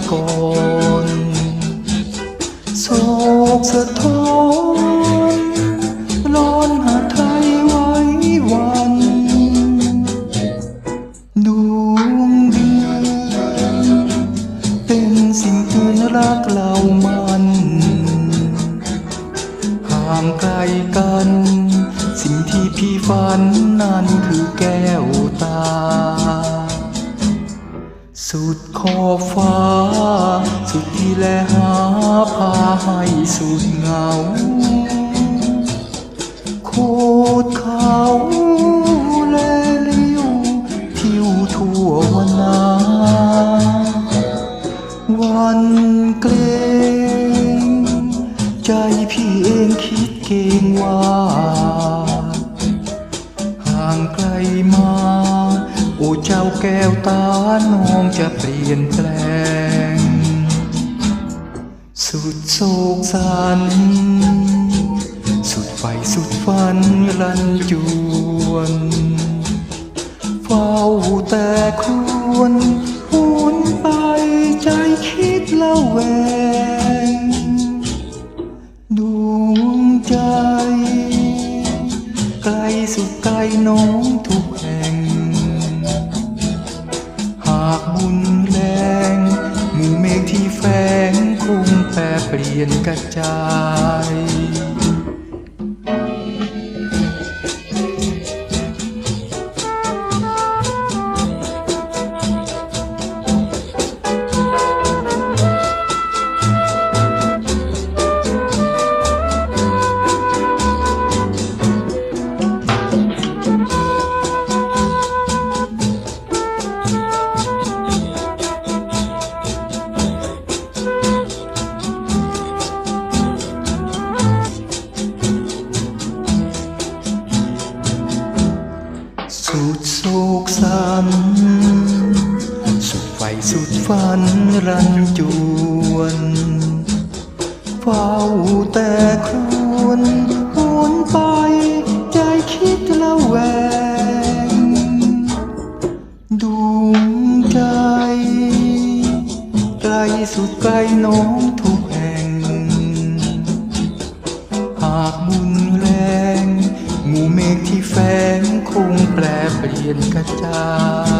จากไกลน้องไปก่อนโศกสะท้อนร้อนหาไทยไว้วัน ดวงเดือนเป็นสิ่งเตือนรักเรามันห่างไกลกัน สิ่งที่พี่ฝันนั้นคือแก้วตา สุดขอบฟ้า พาให้สุดเหงา โคดเขาและลิ้วทิวทั่ววันนา วันเกรงใจพี่เองคิดเกรงว่า ห่างไกลมา โอ้เจ้าแก้วตาน้องจะเปลี่ยนแปลง สุดโศกสัน สุดไฟสุดฝันรันจวนเฝ้าแต่ควนหวนไปใจคิดละแวงดวงใจ ไกลสุดไกลน้องทุกแห่ง รเป สุดโศกสันสุดไฟสุดฝันรันจวนเฝ้าแต่ครวนหวนไป ใจคิดละแวงดวงใจ ไกลสุดไกลน้องทุก นกระจาย